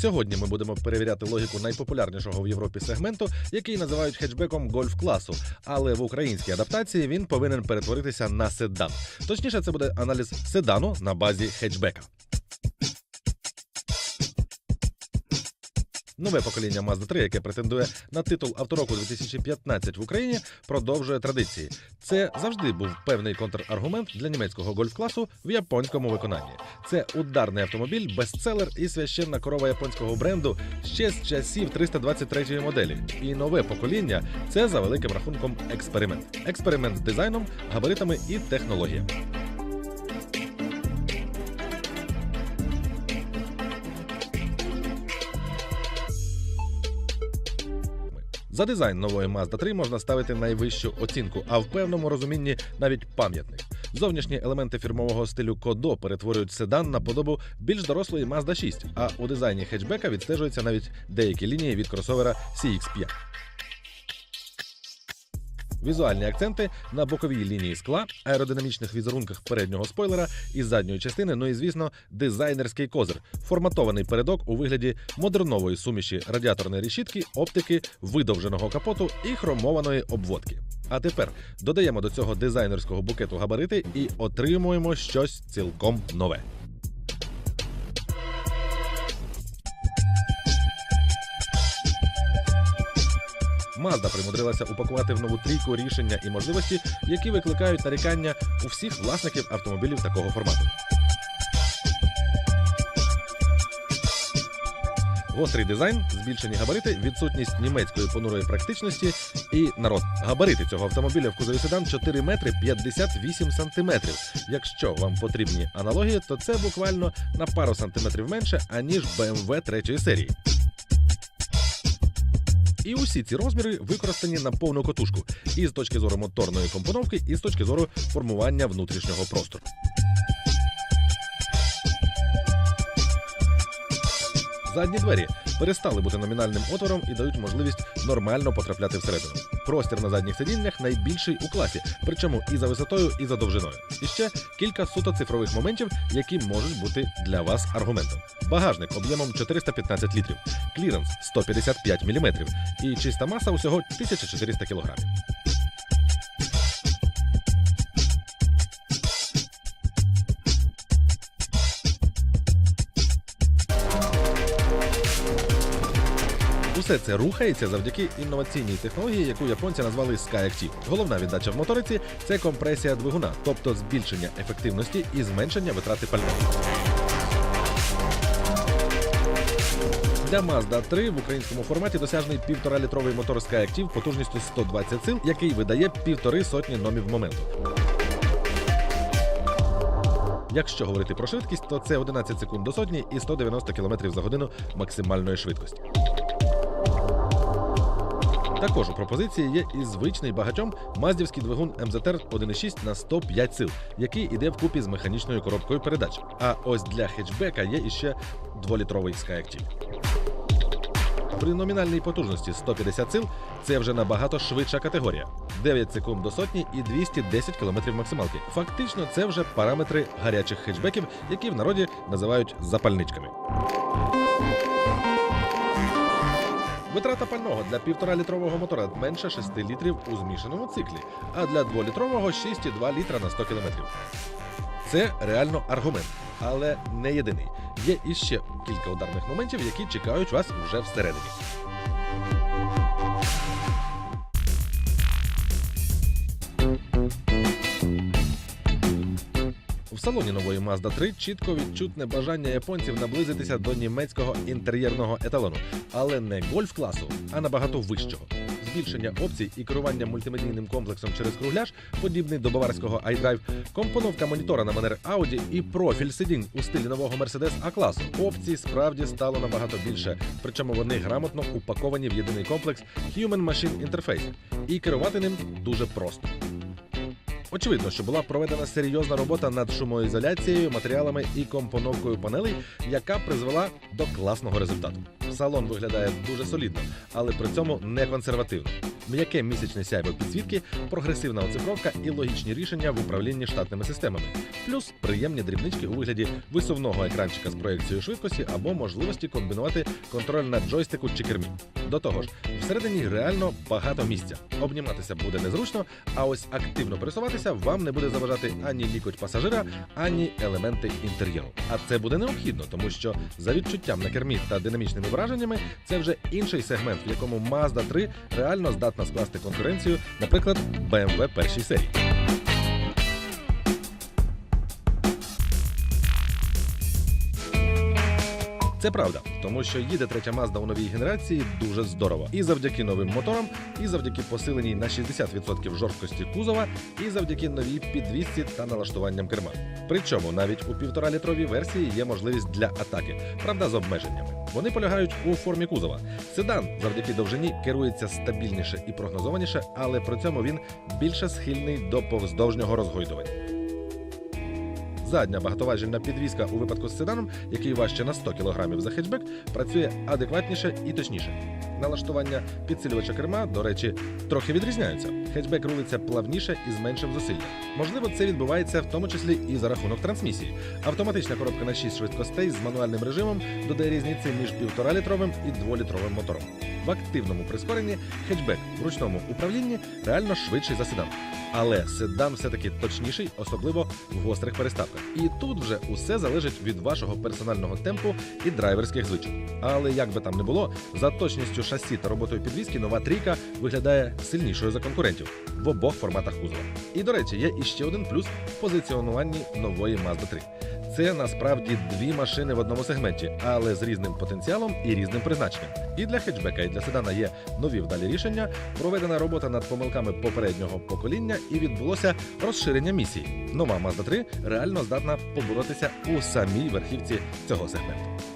Сьогодні ми будемо перевіряти логіку найпопулярнішого в Європі сегменту, який називають хетчбеком гольф-класу. Але в українській адаптації він повинен перетворитися на седан. Точніше, це буде аналіз седану на базі хетчбека. Нове покоління Mazda 3, яке претендує на титул автороку 2015 в Україні, продовжує традиції. Це завжди був певний контраргумент для німецького гольф-класу в японському виконанні. Це ударний автомобіль, бестселер і священна корова японського бренду ще з часів 323 моделі. І нове покоління це за великим рахунком експеримент. Експеримент з дизайном, габаритами і технологіями. За дизайн нової Mazda 3 можна ставити найвищу оцінку, а в певному розумінні навіть пам'ятник. Зовнішні елементи фірмового стилю Кодо перетворюють седан на подобу більш дорослої Mazda 6, а у дизайні хетчбека відстежуються навіть деякі лінії від кросовера CX-5. Візуальні акценти на боковій лінії скла, аеродинамічних візерунках переднього спойлера і задньої частини, ну і звісно, дизайнерський козир, форматований передок у вигляді модернової суміші радіаторної решітки, оптики, видовженого капоту і хромованої обводки. А тепер додаємо до цього дизайнерського букету габарити і отримуємо щось цілком нове. Mazda примудрилася упакувати в нову трійку рішення і можливості, які викликають нарікання у всіх власників автомобілів такого формату. Гострий дизайн, збільшені габарити, відсутність німецької понурої практичності і народ. Габарити цього автомобіля в кузові седан 4 метри 58 сантиметрів. Якщо вам потрібні аналогії, то це буквально на пару сантиметрів менше, аніж BMW третьої серії. І усі ці розміри використані на повну котушку і з точки зору моторної компоновки, і з точки зору формування внутрішнього простору. Задні двері перестали бути номінальним отвором і дають можливість нормально потрапляти всередину. Простір на задніх сидіннях найбільший у класі, причому і за висотою, і за довжиною. І ще кілька суто цифрових моментів, які можуть бути для вас аргументом. Багажник об'ємом 415 літрів, кліренс 155 мм і чиста маса усього 1400 кг. Усе це рухається завдяки інноваційній технології, яку японці назвали SkyActiv. Головна віддача в моториці це компресія двигуна, тобто збільшення ефективності і зменшення витрати пального. Для Mazda 3 в українському форматі досяжний 1,5-літровий мотор SkyActiv потужністю 120 сил, який видає півтори сотні номів моменту. Якщо говорити про швидкість, то це 11 секунд до сотні і 190 км за годину максимальної швидкості. Також у пропозиції є і звичний багатьом маздівський двигун МЗТР 1.6 на 105 сил, який іде вкупі з механічною коробкою передач. А ось для хетчбека є іще 2-літровий SkyActiv. При номінальній потужності 150 сил це вже набагато швидша категорія. 9 секунд до сотні і 210 км максималки. Фактично, це вже параметри гарячих хетчбеків, які в народі називають запальничками. Витрата пального для 1,5-літрового мотора менше 6 літрів у змішаному циклі, а для 2-літрового 6,2 літра на 100 км. Це реально аргумент, але не єдиний. Є іще кілька ударних моментів, які чекають вас вже всередині. В салоні нової Mazda 3 чітко відчутне бажання японців наблизитися до німецького інтер'єрного еталону, але не гольф-класу, а набагато вищого. Збільшення опцій і керування мультимедійним комплексом через кругляш, подібний до баварського iDrive, компоновка монітора на манер Audi і профіль сидінь у стилі нового Mercedes А-класу. Опцій справді стало набагато більше, причому вони грамотно упаковані в єдиний комплекс Human Machine Interface. І керувати ним дуже просто. Очевидно, що була проведена серйозна робота над шумоізоляцією, матеріалами і компоновкою панелей, яка призвела до класного результату. Салон виглядає дуже солідно, але при цьому не консервативно. М'яке місячне сяйво підсвітки, прогресивна оцифровка і логічні рішення в управлінні штатними системами, плюс приємні дрібнички у вигляді висувного екранчика з проекцією швидкості або можливості комбінувати контроль на джойстику чи кермі. До того ж, всередині реально багато місця. Обніматися буде незручно, а ось активно пересуватися вам не буде заважати ані лікоть пасажира, ані елементи інтер'єру. А це буде необхідно, тому що за відчуттям на кермі та динамічними враженнями це вже інший сегмент, в якому Mazda 3 реально здатна скласти конкуренцію, наприклад, BMW першій серії. Це правда, тому що їде третя Mazda у новій генерації дуже здорово. І завдяки новим моторам, і завдяки посиленій на 60% жорсткості кузова, і завдяки новій підвісці та налаштуванням керма. Причому навіть у півторалітровій версії є можливість для атаки, правда, з обмеженнями. Вони полягають у формі кузова. Седан завдяки довжині керується стабільніше і прогнозованіше, але при цьому він більше схильний до повздовжнього розгойдування. Задня багатоважільна підвізка у випадку з седаном, який важче на 100 кг за хетчбек, працює адекватніше і точніше. Налаштування підсилювача керма, до речі, трохи відрізняються. Хетчбек рулиться плавніше і з меншим зусиллям. Можливо, це відбувається в тому числі і за рахунок трансмісії. Автоматична коробка на 6 швидкостей з мануальним режимом додає різниці між 1,5-літровим і 2-літровим мотором. В активному прискоренні хетчбек в ручному управлінні реально швидший за седан. Але седан все-таки точніший, особливо в гострих переставках. І тут вже усе залежить від вашого персонального темпу і драйверських звичок. Але як би там не було, за точністю шасі та роботою підвіски нова трійка виглядає сильнішою за конкурентів в обох форматах кузова. І до речі, є іще один плюс в позиціонуванні нової Mazda 3. Це насправді дві машини в одному сегменті, але з різним потенціалом і різним призначенням. І для хетчбека, і для седана є нові вдалі рішення, проведена робота над помилками попереднього покоління, і відбулося розширення місії. Нова Mazda 3 реально здатна поборотися у самій верхівці цього сегменту.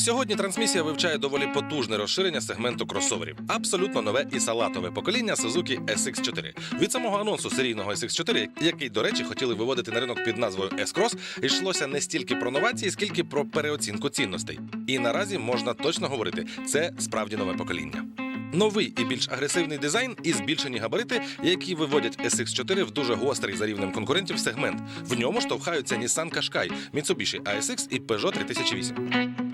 Сьогодні трансмісія вивчає доволі потужне розширення сегменту кросоверів. Абсолютно нове і салатове покоління Suzuki SX4. Від самого анонсу серійного SX4, який, до речі, хотіли виводити на ринок під назвою S-Cross, йшлося не стільки про новації, скільки про переоцінку цінностей. І наразі можна точно говорити, це справді нове покоління. Новий і більш агресивний дизайн і збільшені габарити, які виводять SX4 в дуже гострий за рівнем конкурентів сегмент. В ньому штовхаються Nissan Qashqai, Mitsubishi ASX і Peugeot 3008.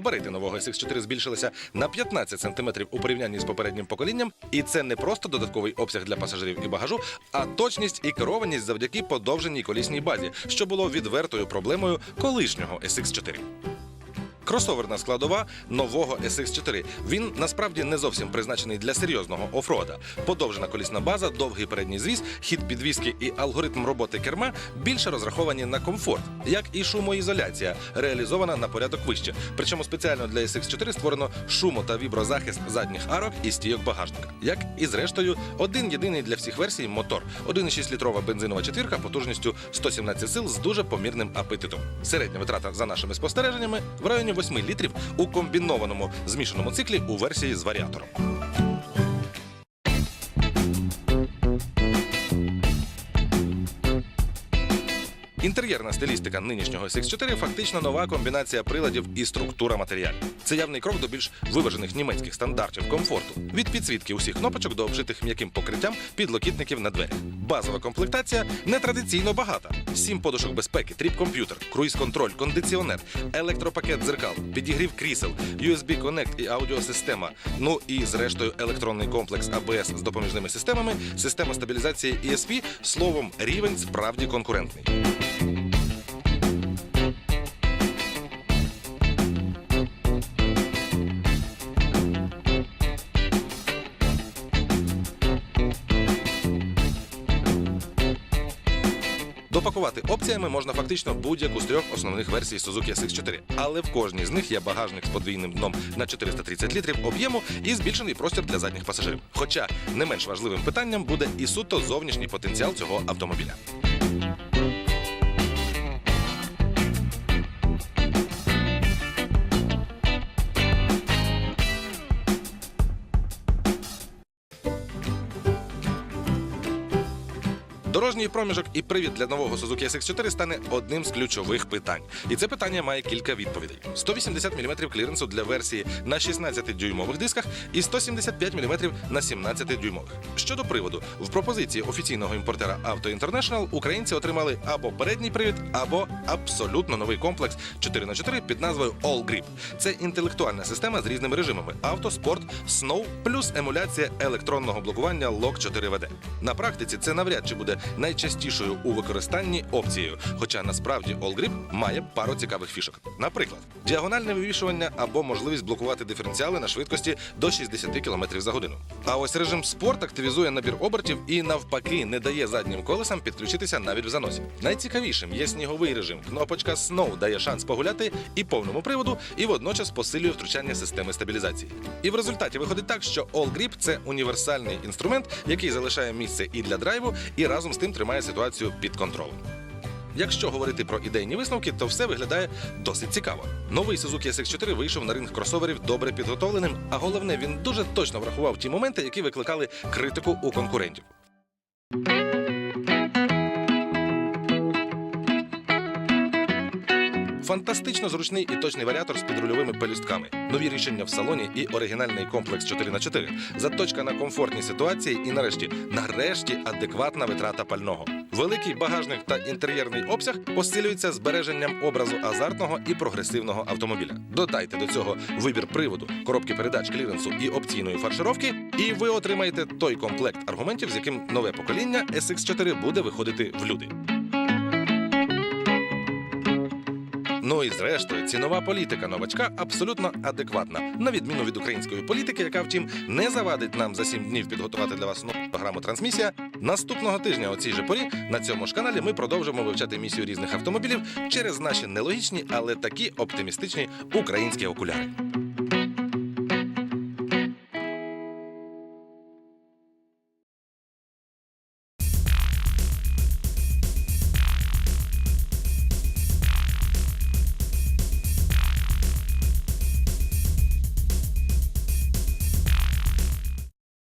Габарити нового SX4 збільшилися на 15 см у порівнянні з попереднім поколінням, і це не просто додатковий обсяг для пасажирів і багажу, а точність і керованість завдяки подовженій колісній базі, що було відвертою проблемою колишнього SX4. Кросоверна складова нового SX4. Він насправді не зовсім призначений для серйозного офрода. Подовжена колісна база, довгий передній звіс, хід підвіски і алгоритм роботи керма більше розраховані на комфорт, як і шумоізоляція, реалізована на порядок вище. Причому спеціально для SX4 створено шумо та віброзахист задніх арок і стійок багажника. Як і зрештою, один єдиний для всіх версій мотор. 1,6 літрова бензинова четвірка потужністю 117 сил з дуже помірним апетитом. Середня витрата за нашими спостереженнями в районі 8 літрів у комбінованому змішаному циклі у версії з варіатором. Інтер'єрна стилістика нинішнього SX4 фактично нова комбінація приладів і структура матеріалів. Це явний крок до більш виважених німецьких стандартів комфорту. Від підсвітки усіх кнопочок до обшитих м'яким покриттям підлокітників на дверях. Базова комплектація нетрадиційно багата: сім подушок безпеки, тріп-комп'ютер, круїз-контроль, кондиціонер, електропакет дзеркал, підігрів крісел, USB Connect і аудіосистема. Ну і зрештою електронний комплекс ABS з допоміжними системами, система стабілізації ESP, словом, рівень справді конкурентний. Допакувати опціями можна фактично будь-яку з трьох основних версій Suzuki SX4, але в кожній з них є багажник з подвійним дном на 430 літрів об'єму і збільшений простір для задніх пасажирів. Хоча не менш важливим питанням буде і суто зовнішній потенціал цього автомобіля. Дорожній проміжок і привід для нового Suzuki SX4 стане одним з ключових питань. І це питання має кілька відповідей: 180 мм кліренсу для версії на 16-дюймових дисках і 175 мм на 17-дюймових. Щодо приводу, в пропозиції офіційного імпортера Auto International українці отримали або передній привід, або абсолютно новий комплекс 4х4 під назвою All Grip. Це інтелектуальна система з різними режимами: авто, спорт, сноу, плюс емуляція електронного блокування Lock 4 vd На практиці це навряд чи буде найчастішою у використанні опцією, хоча насправді All Grip має пару цікавих фішок. Наприклад, діагональне вивішування або можливість блокувати диференціали на швидкості до 60 км за годину. А ось режим спорт активізує набір обертів і навпаки не дає заднім колесам підключитися навіть в заносі. Найцікавішим є сніговий режим. Кнопочка Snow дає шанс погуляти і повному приводу, і водночас посилює втручання системи стабілізації. І в результаті виходить так, що All Grip – це універсальний інструмент, який залишає місце і для драйву, і разом з тим тримає ситуацію під контролем. Якщо говорити про ідейні висновки, то все виглядає досить цікаво. Новий Suzuki SX4 вийшов на ринг кросоверів добре підготовленим, а головне, він дуже точно врахував ті моменти, які викликали критику у конкурентів. Фантастично зручний і точний варіатор з підрульовими пелюстками, нові рішення в салоні і оригінальний комплекс 4х4, заточка на комфортні ситуації і нарешті, нарешті, адекватна витрата пального. Великий багажник та інтер'єрний обсяг посилюються збереженням образу азартного і прогресивного автомобіля. Додайте до цього вибір приводу, коробки передач кліренсу і опційної фаршировки, і ви отримаєте той комплект аргументів, з яким нове покоління SX4 буде виходити в люди. Ну і зрештою, цінова політика новачка абсолютно адекватна, на відміну від української політики, яка, втім, не завадить нам за сім днів підготувати для вас нову програму трансмісія. Наступного тижня о цій же порі на цьому ж каналі ми продовжимо вивчати місію різних автомобілів через наші нелогічні, але такі оптимістичні українські окуляри.